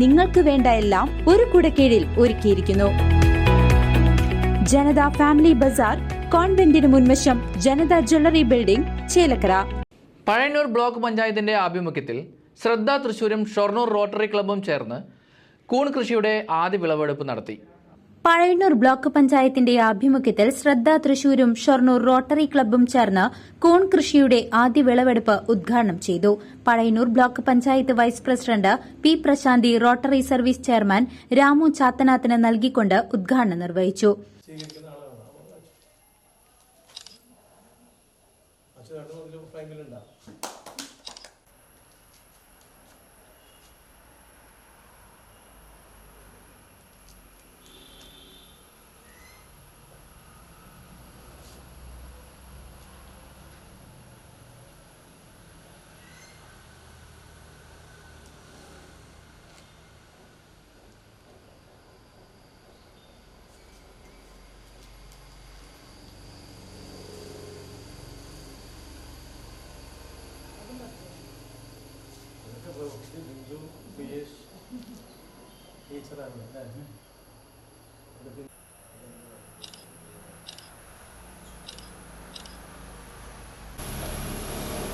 നിങ്ങൾക്ക് വേണ്ട എല്ലാം ഒരു കുടക്കീഴിൽ ഒരുക്കിയിരിക്കുന്നു. ജനത ഫാമിലി ബസാർ കോൺവെന്റിന് മുൻവശം Janatha jewellery building Chelakkara. Pazhayannur block പഞ്ചായത്തിന്റെ ആഭിമുഖ്യത്തിൽ ശ്രദ്ധ തൃശൂരും ഷൊർണൂർ റോട്ടറി ക്ലബ്ബും ചേർന്ന് കൂൺ കൃഷിയുടെ ആദ്യ വിളവെടുപ്പ് നടത്തി. പഴയന്നൂർ ബ്ലോക്ക് പഞ്ചായത്തിന്റെ ആഭിമുഖ്യത്തിൽ ശ്രദ്ധ തൃശൂരും ഷൊർണൂർ റോട്ടറി ക്ലബ്ബും ചേർന്ന് കൂൺ കൃഷിയുടെ ആദ്യ വിളവെടുപ്പ് ഉദ്ഘാടനം ചെയ്തു. Pazhayannur block panchayat vice president P Prasanthi Rotary service chairman Ramu ചാത്തനാഥന് നൽകിക്കൊണ്ട് ഉദ്ഘാടനം നിർവഹിച്ചു.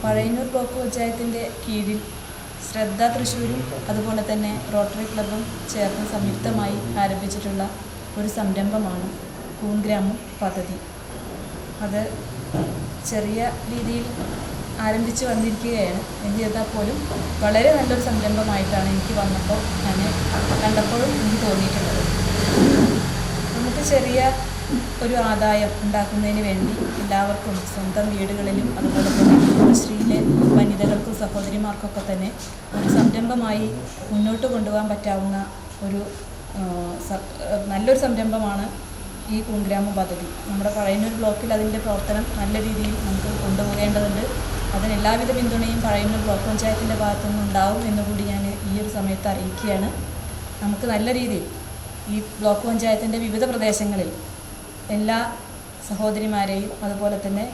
പഴയന്നൂർ ബ്ലോക്ക് പഞ്ചായത്തിന്റെ കീഴിൽ ശ്രദ്ധ തൃശ്ശൂരും അതുപോലെ തന്നെ റോട്ടറി ക്ലബും ചേർന്ന് സംയുക്തമായി ആരംഭിച്ചിട്ടുള്ള ഒരു സംരംഭമാണ് കൂൺഗ്രാമം പദ്ധതി. അത് ചെറിയ രീതിയിൽ ആരംഭിച്ച് വന്നിരിക്കുകയാണ്. എന്ത് ചെയ്താൽ പോലും വളരെ നല്ലൊരു സംരംഭമായിട്ടാണ് എനിക്ക് വന്നപ്പോൾ ഞാൻ കണ്ടപ്പോഴും എനിക്ക് തോന്നിയിട്ടുള്ളത്. നമുക്ക് ചെറിയ ഒരു ആദായം ഉണ്ടാക്കുന്നതിന് വേണ്ടി എല്ലാവർക്കും സ്വന്തം വീടുകളിലും അതുപോലെ തന്നെ കുടുംബശ്രീയിലെ വനിതകൾക്കും സഹോദരിമാർക്കൊക്കെ തന്നെ ഒരു സംരംഭമായി മുന്നോട്ട് കൊണ്ടുപോകാൻ പറ്റാവുന്ന ഒരു നല്ലൊരു സംരംഭമാണ് ഈ കുഗ്രാമ പദ്ധതി. നമ്മുടെ പഴയനൂർ ബ്ലോക്കിൽ അതിന്റെ പ്രവർത്തനം നല്ല രീതിയിൽ നമുക്ക് കൊണ്ടുപോകേണ്ടതുണ്ട്. അതിന് എല്ലാവിധ പിന്തുണയും പറയുന്ന ബ്ലോക്ക് പഞ്ചായത്തിന്റെ ഭാഗത്തുനിന്ന് ഉണ്ടാവും എന്നുകൂടി ഞാൻ ഈ ഒരു സമയത്ത് അറിയിക്കുകയാണ്. നമുക്ക് നല്ല രീതിയിൽ ഈ ബ്ലോക്ക് പഞ്ചായത്തിന്റെ വിവിധ പ്രദേശങ്ങളിൽ എല്ലാ സഹോദരിമാരെയും അതുപോലെ തന്നെ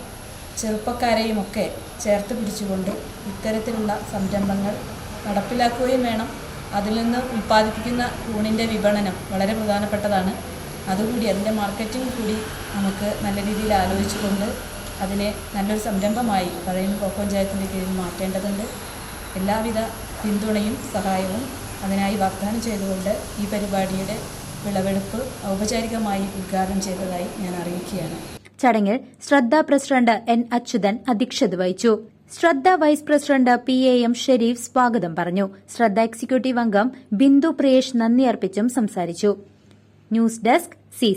ചെറുപ്പക്കാരെയും ഒക്കെ ചേർത്ത് പിടിച്ചുകൊണ്ട് ഇത്തരത്തിലുള്ള സംരംഭങ്ങൾ നടപ്പിലാക്കുകയും വേണം. അതിൽ നിന്ന് ഉൽപ്പാദിപ്പിക്കുന്ന ഊണിന്റെ വിപണനം വളരെ പ്രധാനപ്പെട്ടതാണ്. അതുകൂടി അതിന്റെ മാർക്കറ്റിംഗ് കൂടി നമുക്ക് നല്ല രീതിയിൽ ആലോചിച്ചുകൊണ്ട് അതിനെ നല്ലൊരു സംരംഭമായി ബ്ലോക്ക് പഞ്ചായത്തിന്റെ കീഴിൽ മാറ്റേണ്ടതുണ്ട്. എല്ലാവിധ പിന്തുണയും സഹായവും അതിനായി വാഗ്ദാനം ചെയ്തുകൊണ്ട് ഈ പരിപാടിയുടെ വിളവെടുപ്പ് ഔപചാരികമായി ഉദ്ഘാടനം ചെയ്തതായി ഞാൻ അറിയിക്കുകയാണ്. ചടങ്ങിൽ ശ്രദ്ധ പ്രസിഡന്റ് എൻ അച്യുതൻ അധ്യക്ഷത വഹിച്ചു. Shraddha vice president P A M Shareef സ്വാഗതം പറഞ്ഞു. ശ്രദ്ധ എക്സിക്യൂട്ടീവ് അംഗം ബിന്ദു പ്രിയേഷ് നന്ദി അർപ്പിച്ചും സംസാരിച്ചു. News desk C